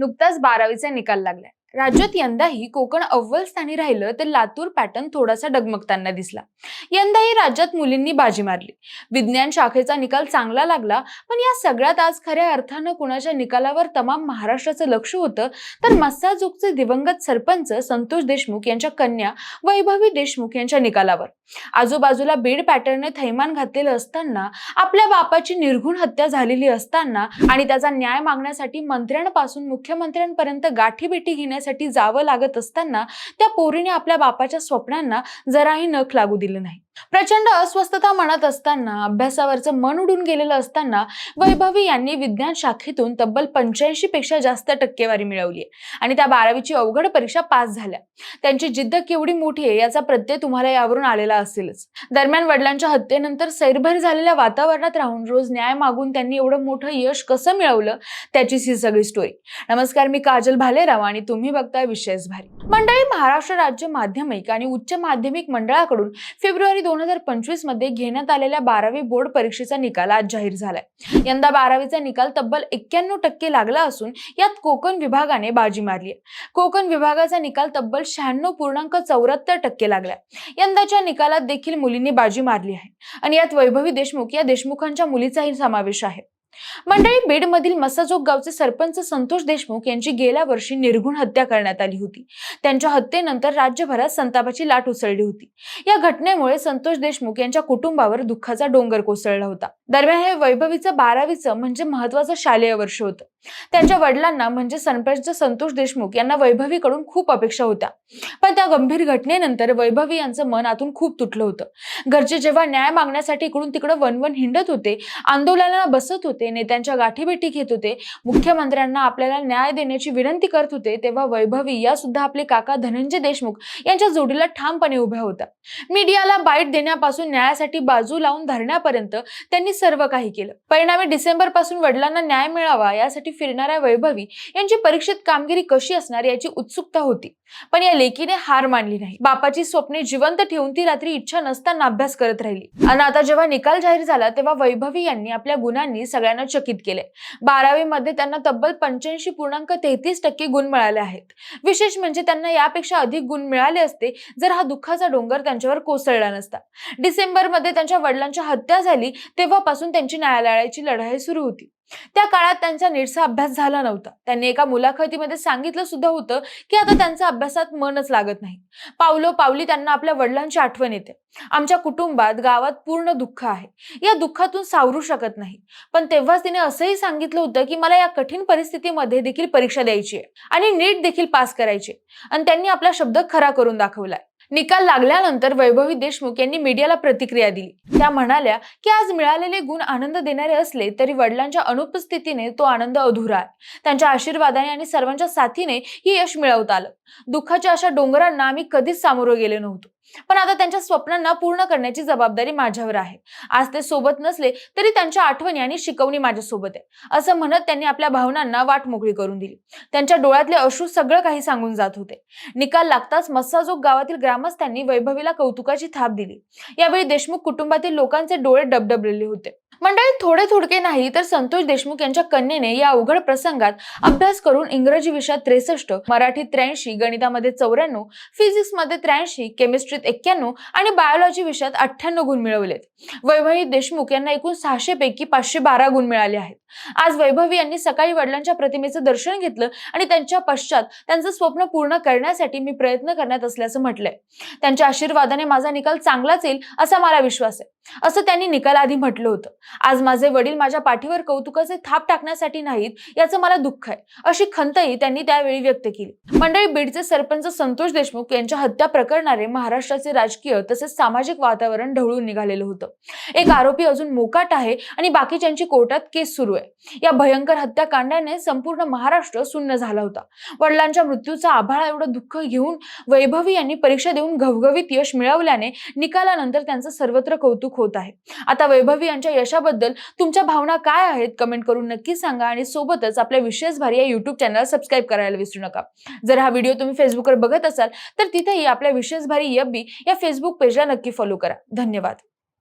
नुकताच बारावीचा निकाल लागलाय राज्यात यंदाही कोकण अव्वल स्थानी राहिलं तर लातूर पॅटर्न थोडासा डगमगताना दिसला. यंदाही राज्यात मुलींनी बाजी मारली. विज्ञान शाखेचा निकाल चांगला लागला पण या सगळ्यात आज खऱ्या अर्थानं कुणाच्या निकालावर तमाम महाराष्ट्राचं लक्ष होतं तर मस्साजोगचे दिवंगत सरपंच संतोष देशमुख यांच्या कन्या वैभवी देशमुख यांच्या निकालावर. आजूबाजूला बीड पॅटर्नने थैमान घातलेलं असताना आपल्या बापाची निर्घुण हत्या झालेली असताना आणि त्याचा न्याय मागण्यासाठी मंत्र्यांपासून मुख्यमंत्र्यांपर्यंत गाठीभेटी करण्यासाठी जावं लागत असताना त्या पोरीने आपल्या बापाच्या स्वप्नांना जराही नख लागू दिलं नाही. प्रचंड अस्वस्थता मनात असताना अभ्यासावरचं मन उडून गेलेलं असताना वैभवी यांनी विज्ञान शाखेतून तब्बल पंच्याऐंशी पेक्षा जास्त टक्केवारी मिळवली आणि त्या बारावीची अवघड परीक्षा पास झाल्या. त्यांची जिद्द केवढी मोठी आहे याचा प्रत्यय तुम्हाला यावरून आलेला असेलच. दरम्यान वडिलांच्या हत्येनंतर सैरभर झालेल्या वातावरणात राहून रोज न्याय मागून त्यांनी एवढं मोठं यश कसं मिळवलं त्याचीच ही सगळी स्टोरी नमस्कार मी काजल भालेराव आणि तुम्ही बघताय विशेष भारी. मंडळी महाराष्ट्र राज्य माध्यमिक आणि उच्च माध्यमिक मंडळाकडून फेब्रुवारी दोन हजार पंचवीसमध्ये घेण्यात आलेल्या बारावी बोर्ड परीक्षेचा निकाल आज जाहीर झालाय. यंदा बारावीचा निकाल तब्बल एक्क्याण्णव टक्के लागला असून यात कोकण विभागाने बाजी मारली आहे कोकण विभागाचा निकाल तब्बल शहाण्णव पूर्णांक चौऱ्याहत्तर टक्के लागला यंदाच्या निकालात देखील मुलींनी बाजी मारली आहे. आणि यात वैभवी देशमुख या देशमुखांच्या मुलीचाही समावेश आहे. मंडळी बीडमधील मसाजोग गावचे सरपंच संतोष देशमुख यांची गेल्या वर्षी निर्गुण हत्या करण्यात आली होती. त्यांच्या हत्येनंतर राज्यभरात संतापाची लाट उसळली होती. या घटनेमुळे संतोष देशमुख यांच्या कुटुंबावर दुःखाचा डोंगर कोसळला होता. दरम्यान हे वैभवीचं बारावीचं म्हणजे महत्वाचं शालेय वर्ष होतं. त्यांच्या वडिलांना म्हणजे सरपंच संतोष देशमुख यांना वैभवीकडून खूप अपेक्षा होत्या. पण त्या गंभीर घटनेनंतर वैभवी यांचं मन आतून खूप तुटलं होतं. घरचे जेव्हा न्याय मागण्यासाठी इकडून तिकडं वनवन हिंडत होते आंदोलनाला बसत होते नेत्यांच्या गाठीभेटी घेत होते मुख्यमंत्र्यांना आपल्याला न्याय देण्याची विनंती करत होते तेव्हा वैभवी या सुद्धा आपले काका धनंजय देशमुख यांच्या जोडीला ठामपणे उभ्या होत्या. मीडियाला बाईट देण्यापासून न्यायासाठी बाजू लावून धरण्यापर्यंत त्यांनी सर्व काही केलं. परिणामी डिसेंबरपासून वडिलांना न्याय मिळावा यासाठी फिरणाऱ्या वैभवी यांची परीक्षेत कामगिरी कशी असणार याची उत्सुकता होती. पण या लेकीने हार मानली नाही. बापाची स्वप्ने जिवंत ठेवून ती रात्री इच्छा नसताना अभ्यास करत राहिली. आणि आता जेव्हा निकाल जाहीर झाला तेव्हा वैभवी यांनी आपल्या गुणांनी सगळ्यांना चकित केले. बारावी मध्ये त्यांना तब्बल पंच्याऐंशी पूर्णांक तेहतीस टक्के गुण मिळाले आहेत. विशेष म्हणजे त्यांना यापेक्षा अधिक गुण मिळाले असते जर हा दुःखाचा डोंगर त्यांच्यावर कोसळला नसता. डिसेंबरमध्ये त्यांच्या वडिलांची हत्या झाली तेव्हापासून त्यांची न्यायालयाची लढाई सुरू होती. त्या काळात त्यांचा नीटसा अभ्यास झाला नव्हता. त्यांनी एका मुलाखतीमध्ये सांगितलं सुद्धा होतं की आता त्यांचा अभ्यासात मनच लागत नाही. पावलो पावली त्यांना आपल्या वडिलांची आठवण येते. आमच्या कुटुंबात गावात पूर्ण दुःख आहे. या दुःखातून सावरू शकत नाही. पण तेव्हाच तिने असंही सांगितलं होतं की मला या कठीण परिस्थितीमध्ये देखील परीक्षा द्यायची आहे आणि नीट देखील पास करायची आहे. आणि त्यांनी आपला शब्द खरा करून दाखवलाय. निकाल लागल्यानंतर वैभवी देशमुख यांनी मीडियाला प्रतिक्रिया दिली. त्या म्हणाल्या की आज मिळालेले गुण आनंद देणारे असले तरी वडिलांच्या अनुपस्थितीने तो आनंद अधुरा आहे. त्यांच्या आशीर्वादाने आणि सर्वांच्या साथीने ही यश मिळवता आलं. दुःखाच्या अशा डोंगरांना आम्ही कधीच सामोरं गेलो नव्हतो. पण आता त्यांच्या स्वप्नांना पूर्ण करण्याची जबाबदारी माझ्यावर आहे. आज ते सोबत नसले तरी त्यांच्या आठवणी आणि शिकवणी माझ्यासोबत आहे. असं म्हणत त्यांनी आपल्या भावनांना वाट मोकळी करून दिली. त्यांच्या डोळ्यातले अश्रू सगळं काही सांगून जात होते. निकाल लागताच मस्साजोग गावातील ग्रामस्थांनी वैभवीला कौतुकाची थाप दिली. यावेळी देशमुख कुटुंबातील लोकांचे डोळे डबडबलेले होते. मंडळी थोडे थोडके नाही तर संतोष देशमुख यांच्या कन्येने या अवघड प्रसंगात अभ्यास करून इंग्रजी विषयात त्रेसष्ट मराठीत त्र्याऐंशी गणितामध्ये चौऱ्याण्णव फिजिक्समध्ये त्र्याऐंशी केमिस्ट्रीत एक्क्याण्णव आणि बायोलॉजी विषयात अठ्ठ्याण्णव गुण मिळवलेत. वैभवी देशमुख यांना एकूण सहाशे पैकी पाचशे बारा गुण मिळाले आहेत. आज वैभवी यांनी सकाळी वडिलांच्या प्रतिमेचं दर्शन घेतलं आणि त्यांच्या पश्चात त्यांचं स्वप्न पूर्ण करण्यासाठी मी प्रयत्न करण्यात असल्याचं म्हटलंय. त्यांच्या आशीर्वादाने माझा निकाल चांगलाच येईल असा मला विश्वास आहे. असं त्यांनी निकालाआधी म्हटलं होतं. आज माझे वडील माझ्या पाठीवर कौतुकाचे थाप टाकण्यासाठी नाहीत याचं मला दुःख आहे अशी खंतही त्यांनी त्यावेळी व्यक्त केली. मंडळी बीडचे सरपंच संतोष देशमुख यांच्या हत्या प्रकरणाने महाराष्ट्राचे राजकीय तसेच सामाजिक वातावरण ढवळून निघालेलं होतं. एक आरोपी अजून मोकाट आहे आणि बाकीच्यांची कोर्टात केस सुरू आहे. या भयंकर हत्याकांडाने संपूर्ण महाराष्ट्र सुन्न झाला होता. वडिलांच्या मृत्यूचा आभाळा एवढं दुःख घेऊन वैभवी यांनी परीक्षा देऊन घवघवीत यश मिळवल्याने निकालानंतर त्यांचं सर्वत्र कौतुक होत आहे. आता वैभवी यांच्या यशाबद्दल तुमच्या भावना काय आहेत कमेंट करून नक्की सांगा आणि सोबतच आपल्या विशेष भारी या युट्यूब चॅनल सबस्क्राईब करायला विसरू नका. जर हा व्हिडिओ तुम्ही फेसबुकवर बघत असाल तर तिथेही आपल्या विशेष भारी यब्बी या फेसबुक पेजला नक्की फॉलो करा. धन्यवाद.